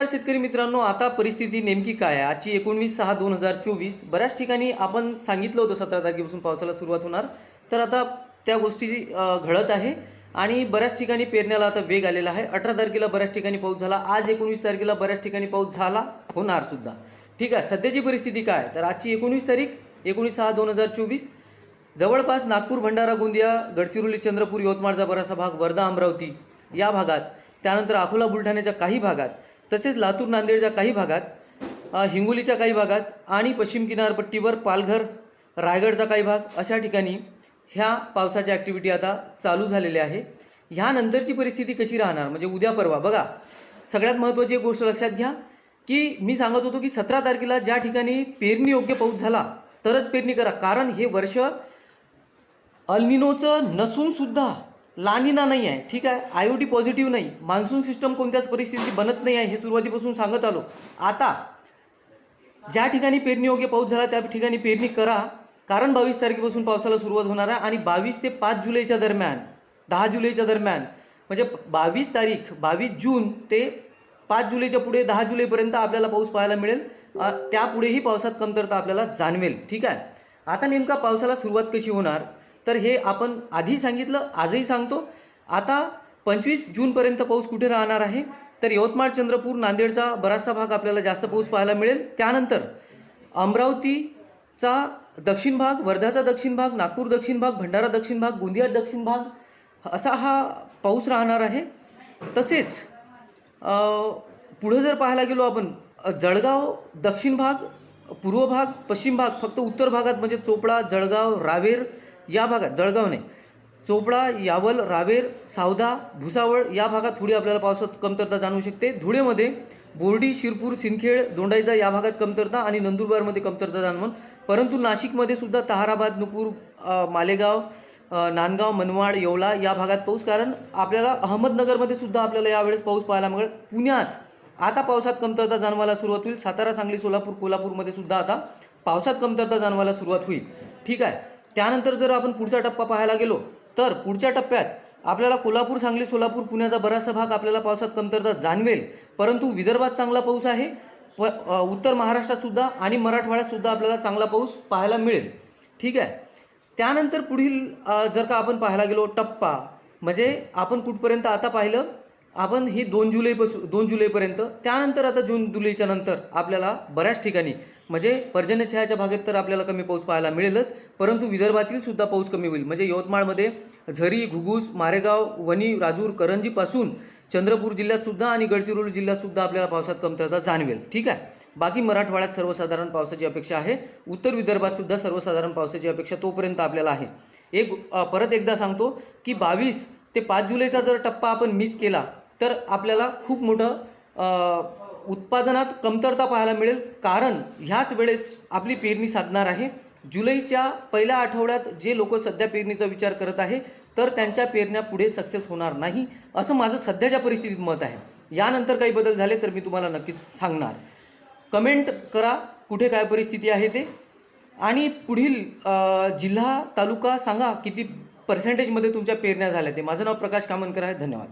शेतकरी मित्रांनो आता परिस्थिती नेमकी काय आहे? आजची एकोणवीस सहा दोन हजार चोवीस बऱ्याच ठिकाणी आपण सांगितलं होतं सतरा तारखेपासून पावसाला सुरुवात होणार. तर आता त्या गोष्टी घडत आहे आणि बऱ्याच ठिकाणी पेरण्याला आता वेग आलेला आहे. अठरा तारखेला बऱ्याच ठिकाणी पाऊस झाला. आज एकोणवीस तारखेला बऱ्याच ठिकाणी पाऊस झाला होणार सुद्धा. ठीक आहे सध्याची परिस्थिती काय तर आजची एकोणवीस तारीख एकोणीस सहा दोन हजार चोवीस. जवळपास नागपूर भंडारा गोंदिया गडचिरोली चंद्रपूर यवतमाळचा बराचसा भाग वर्धा अमरावती या भागात त्यानंतर अकोला बुलढाण्याच्या काही भागात तसेच लातूर नांदेडच्या काही भागात हिंगोलीच्या काही भागात आणि पश्चिम किनारपट्टीवर पालघर रायगडचा काही भाग अशा ठिकाणी ह्या पावसाच्या ॲक्टिव्हिटी आता चालू झालेल्या आहे. ह्यानंतरची परिस्थिती कशी राहणार? म्हणजे उद्या परवा. बघा सगळ्यात महत्त्वाची एक गोष्ट लक्षात घ्या की मी सांगत होतो की सतरा तारखेला ज्या ठिकाणी पेरणी योग्य पाऊस झाला तरच पेरणी करा. कारण हे वर्ष अल्निनोचं नसूनसुद्धा लानिना नाही आहे ठीक आहे? आय ओ टी पॉझिटिव्ह नाही. मान्सून सिस्टम कोणत्याच परिस्थितीत बनत नाही आहे हे सुरुवातीपासून सांगत आलो. आता ज्या ठिकाणी पेरणी योग्य पाऊस झाला त्या ठिकाणी पेरणी करा. कारण बावीस तारखेपासून पावसाला सुरुवात होणार आहे आणि बावीस ते पाच जुलैच्या दरम्यान दहा जुलैच्या दरम्यान म्हणजे बावीस तारीख बावीस जून ते पाच जुलैच्या पुढे दहा जुलैपर्यंत आपल्याला पाऊस पाहायला मिळेल. त्यापुढेही पावसात कमतरता आपल्याला जाणवेल ठीक आहे? आता नेमका पावसाला सुरुवात कशी होणार? तर हे आपण आधी सांगितलं आजही सांगतो. आता पंचवीस जूनपर्यंत पाऊस कुठे राहणार आहे? तर यवतमाळ चंद्रपूर नांदेडचा बराचसा भाग आपल्याला जास्त पाऊस पाहायला मिळेल. त्यानंतर अमरावतीचा दक्षिण भाग वर्ध्याचा दक्षिण भाग नागपूर दक्षिण भाग भंडारा दक्षिण भाग गोंदिया दक्षिण भाग असा हा पाऊस राहणार आहे. तसेच पुढं जर पाहायला गेलो आपण जळगाव दक्षिण भाग पूर्व भाग पश्चिम भाग फक्त उत्तर भागात म्हणजे चोपडा जळगाव रावेर या भागात जळगाव नाही चोपडा यावल रावेर सावदा भुसावळ या भागात थोडी आपल्याला पावसात कमतरता जाणवू शकते. धुळेमध्ये बोर्डी शिरपूर सिंदखेड दोंडाईचा या भागात कमतरता आणि नंदुरबारमध्ये कमतरता जाणवून परंतु नाशिकमध्ये सुद्धा ताहाराबाद नुपूर मालेगाव नांदगाव मनमाड येवला या भागात पाऊस. कारण आपल्याला अहमदनगरमध्ये सुद्धा आपल्याला यावेळेस पाऊस पाहायला मिळेल. पुण्यात आता पावसात कमतरता जाणवायला सुरुवात होईल. सातारा सांगली सोलापूर कोल्हापूरमध्ये सुद्धा आता पावसात कमतरता जाणवायला सुरुवात होईल. ठीक आहे. त्यानंतर जर आपण पुढचा टप्पा पाहायला गेलो तर पुढच्या टप्प्यात आपल्याला कोल्हापूर सांगली सोलापूर पुण्याचा बराचसा भाग आपल्याला पावसात कमतरता जाणवेल. परंतु विदर्भात चांगला पाऊस आहे. प उत्तर महाराष्ट्रातसुद्धा आणि मराठवाड्यातसुद्धा आपल्याला चांगला पाऊस पाहायला मिळेल. ठीक आहे? त्यानंतर पुढील जर का आपण पाहायला गेलो टप्पा. म्हणजे आपण कुठपर्यंत आता पाहिलं? आपण ही दोन जुलैपासून दोन जुलैपर्यंत त्यानंतर आता जून जुलैच्या नंतर आपल्याला बऱ्याच ठिकाणी म्हणजे पर्जन्यछायाच्या भागात तर आपल्याला कमी पाऊस पाहायला मिळेलच परंतु विदर्भातील सुद्धा पाऊस कमी होईल. म्हणजे यवतमाळमध्ये झरी घुगूस मारेगाव वणी राजूर करंजीपासून चंद्रपूर जिल्ह्यातसुद्धा आणि गडचिरोली जिल्ह्यातसुद्धा आपल्याला पावसात कमतरता जाणवेल. ठीक आहे? बाकी मराठवाड्यात सर्वसाधारण पावसाची अपेक्षा आहे. उत्तर विदर्भातसुद्धा सर्वसाधारण पावसाची अपेक्षा तोपर्यंत आपल्याला आहे. एक परत एकदा सांगतो की बावीस ते पाच जुलैचा जर टप्पा आपण मिस केला तर आपल्याला खूप मोठं उत्पादनात कमतरता पाहायला मिळेल. कारण ह्याच वेळेस आपली पेरणी साधणार आहे. जुलैच्या पहिल्या आठवड्यात जे लोक सध्या पेरणीचा विचार करत आहे तर त्यांच्या पेरण्या पुढे सक्सेस होणार नाही असं माझं सध्याच्या परिस्थितीत मत आहे. यानंतर काही बदल झाले तर मी तुम्हाला नक्कीच सांगणार. कमेंट करा कुठे काय परिस्थिती आहे ते. आणि पुढील जिल्हा तालुका सांगा किती पर्सेंटेजमध्ये तुमच्या पेरण्या झाल्या ते. माझं नाव प्रकाश कामनकर आहे. धन्यवाद.